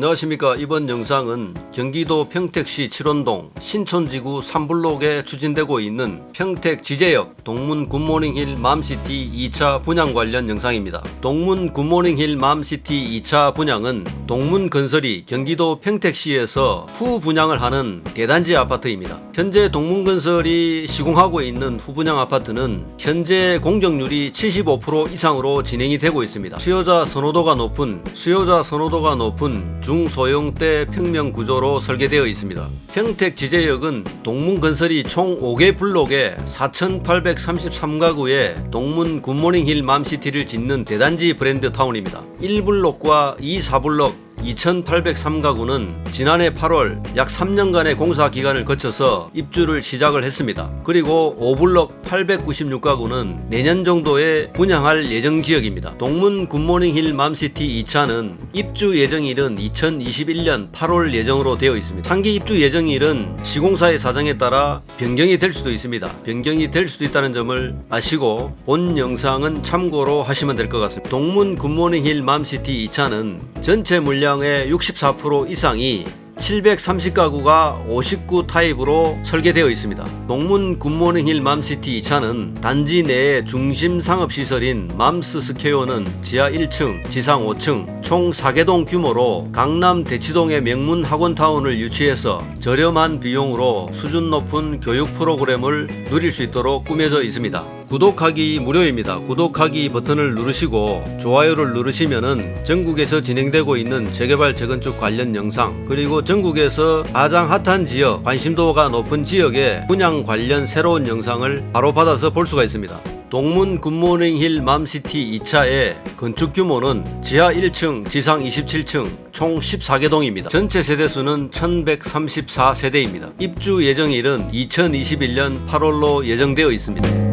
안녕하십니까. 이번 영상은 경기도 평택시 칠원동 신촌지구 3블록에 추진되고 있는 평택 지제역 동문 굿모닝힐 맘시티 2차 분양 관련 영상입니다. 동문 굿모닝힐 맘시티 2차 분양은 동문 건설이 경기도 평택시에서 후 분양을 하는 대단지 아파트입니다. 현재 동문 건설이 시공하고 있는 후 분양 아파트는 현재 공정률이 75% 이상으로 진행이 되고 있습니다. 수요자 선호도가 높은 수요자 선호도가 높은 중소형대 평면 구조로 설계되어 있습니다. 평택 지제역은 동문건설이 총 5개 블록에 4,833가구의 동문 굿모닝힐 맘시티를 짓는 대단지 브랜드 타운입니다. 1블록과 2, 4블록 2,803가구는 지난해 8월 약 3년간의 공사 기간을 거쳐서 입주를 시작을 했습니다. 그리고 5블럭 896가구는 내년 정도에 분양할 예정 지역입니다. 동문 굿모닝힐 맘시티 2차는 입주 예정일은 2021년 8월 예정으로 되어 있습니다. 상기 입주 예정일은 시공사의 사정에 따라 변경이 될 수도 있습니다. 변경이 될 수도 있다는 점을 아시고 본 영상은 참고로 하시면 될 것 같습니다. 동문 굿모닝힐 맘시티 2차는 전체 물량 의 64% 이상이 730가구가 59 타입으로 설계되어 있습니다. 동문 굿모닝힐 맘시티 2차는 단지 내의 중심 상업시설인 맘스 스퀘어는 지하 1층, 지상 5층, 총 4개동 규모로 강남 대치동의 명문 학원타운을 유치해서 저렴한 비용으로 수준 높은 교육 프로그램을 누릴 수 있도록 꾸며져 있습니다. 구독하기 무료입니다. 구독하기 버튼을 누르시고 좋아요를 누르시면은 전국에서 진행되고 있는 재개발 재건축 관련 영상 그리고 전국에서 가장 핫한 지역 관심도가 높은 지역의 분양 관련 새로운 영상을 바로 받아서 볼 수가 있습니다. 동문 굿모닝힐 맘시티 2차의 건축 규모는 지하 1층, 지상 27층, 총 14개 동입니다. 전체 세대수는 1134세대입니다. 입주 예정일은 2021년 8월로 예정되어 있습니다.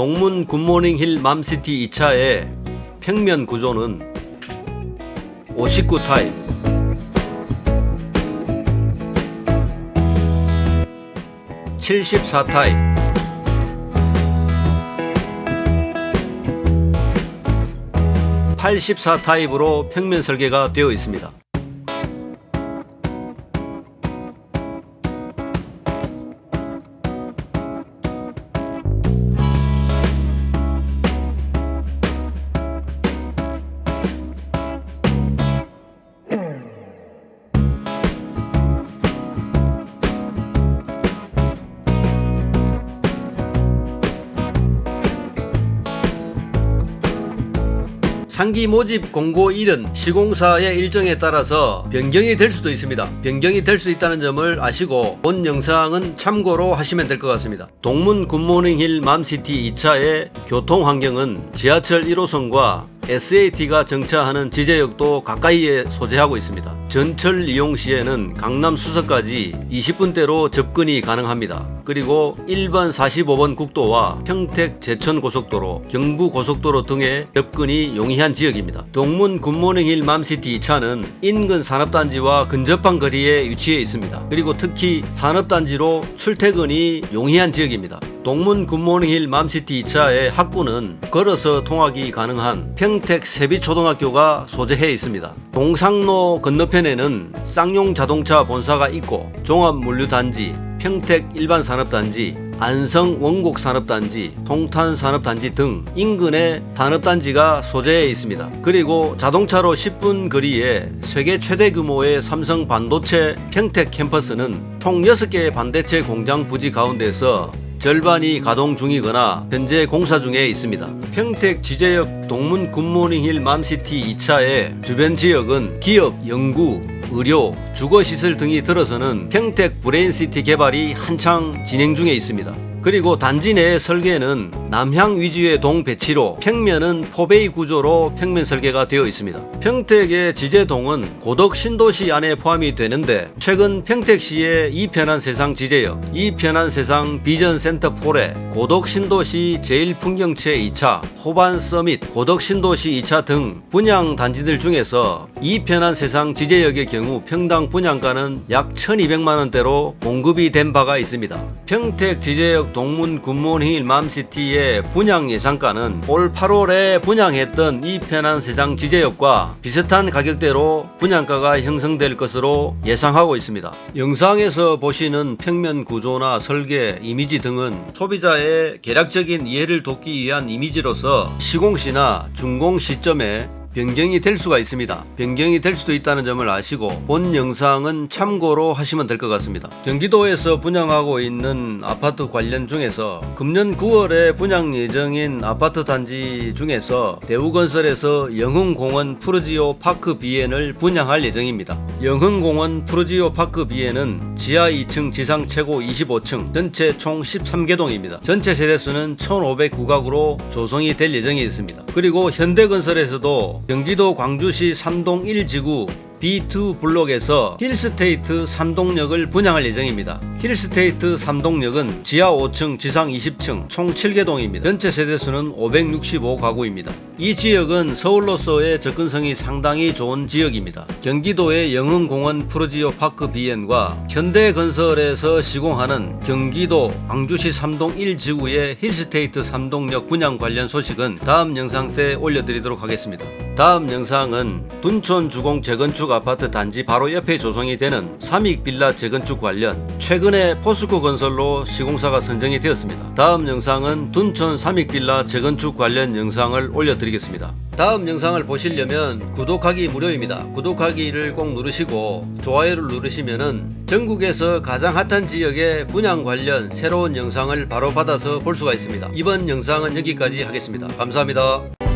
동문 굿모닝 힐 맘시티 2차의 평면 구조는 59 타입 74 타입 84 타입으로 평면 설계가 되어 있습니다. 상기 모집 공고 일은 시공사의 일정에 따라서 변경이 될 수도 있습니다. 변경이 될 수 있다는 점을 아시고 본 영상은 참고로 하시면 될 것 같습니다. 동문 굿모닝힐 맘시티 2차의 교통 환경은 지하철 1호선과 SAT가 정차하는 지제역도 가까이에 소재하고 있습니다. 전철 이용 시에는 강남 수서까지 20분대로 접근이 가능합니다. 그리고 1번 45번 국도와 평택 제천 고속도로, 경부 고속도로 등의 접근이 용이한 지역입니다. 동문 굿모닝힐 맘시티 2차는 인근 산업단지와 근접한 거리에 위치해 있습니다. 그리고 특히 산업단지로 출퇴근이 용이한 지역입니다. 동문 굿모닝힐 맘시티 2차의 학구는 걸어서 통학이 가능한 평택 세비초등학교가 소재해 있습니다. 동상로 건너편에는 쌍용 자동차 본사가 있고 종합물류단지, 평택 일반산업단지, 안성 원곡산업단지, 통탄산업단지 등 인근의 산업단지가 소재해 있습니다. 그리고 자동차로 10분 거리에 세계 최대 규모의 삼성 반도체 평택 캠퍼스는 총 6개의 반도체 공장 부지 가운데서 절반이 가동 중이거나 현재 공사 중에 있습니다. 평택 지제역 동문 굿모닝힐 맘시티 2차의 주변 지역은 기업, 연구, 의료, 주거시설 등이 들어서는 평택 브레인시티 개발이 한창 진행 중에 있습니다. 그리고 단지 내 설계는 남향 위주의 동 배치로 평면은 포베이 구조로 평면 설계가 되어 있습니다. 평택의 지제동은 고덕 신도시 안에 포함이 되는데 최근 평택시의 이 편한 세상 지제역, 이 편한 세상 비전 센터 폴에 고덕 신도시 제일풍경채 2차, 호반 서밋, 고덕 신도시 2차 등 분양 단지들 중에서 이 편한 세상 지제역의 경우 평당 분양가는 약 1200만 원대로 공급이 된 바가 있습니다. 평택 지제역 동문 굿모닝 맘시티의 분양 예상가는 올 8월에 분양했던 이 편한 세상 지제역과 비슷한 가격대로 분양가가 형성될 것으로 예상하고 있습니다. 영상에서 보시는 평면 구조나 설계, 이미지 등은 소비자의 개략적인 이해를 돕기 위한 이미지로서 시공시나 준공 시점에 변경이 될 수가 있습니다. 변경이 될 수도 있다는 점을 아시고 본 영상은 참고로 하시면 될 것 같습니다. 경기도에서 분양하고 있는 아파트 관련 중에서 금년 9월에 분양 예정인 아파트 단지 중에서 대우건설에서 영흥공원 푸르지오 파크 비엔을 분양할 예정입니다. 영흥공원 푸르지오 파크 비엔은 지하 2층 지상 최고 25층 전체 총 13개 동입니다. 전체 세대수는 1,509가구로 조성이 될 예정이 있습니다. 그리고 현대건설에서도 경기도 광주시 삼동 1지구 B2 블록에서 힐스테이트 3동역을 분양할 예정입니다. 힐스테이트 3동역은 지하 5층, 지상 20층, 총 7개 동입니다. 전체 세대수는 565가구입니다. 이 지역은 서울로서의 접근성이 상당히 좋은 지역입니다. 경기도의 영흥공원 프로지오 파크 비엔과 현대건설에서 시공하는 경기도 광주시 삼동 1지구의 힐스테이트 3동역 분양 관련 소식은 다음 영상 때 올려드리도록 하겠습니다. 다음 영상은 둔촌 주공 재건축 아파트 단지 바로 옆에 조성이 되는 삼익 빌라 재건축 관련 최근에 포스코 건설로 시공사가 선정이 되었습니다. 다음 영상은 둔촌 삼익 빌라 재건축 관련 영상을 올려드리겠습니다. 다음 영상을 보시려면 구독하기 무료입니다. 구독하기를 꼭 누르시고 좋아요를 누르시면은 전국에서 가장 핫한 지역의 분양 관련 새로운 영상을 바로 받아서 볼 수가 있습니다. 이번 영상은 여기까지 하겠습니다. 감사합니다.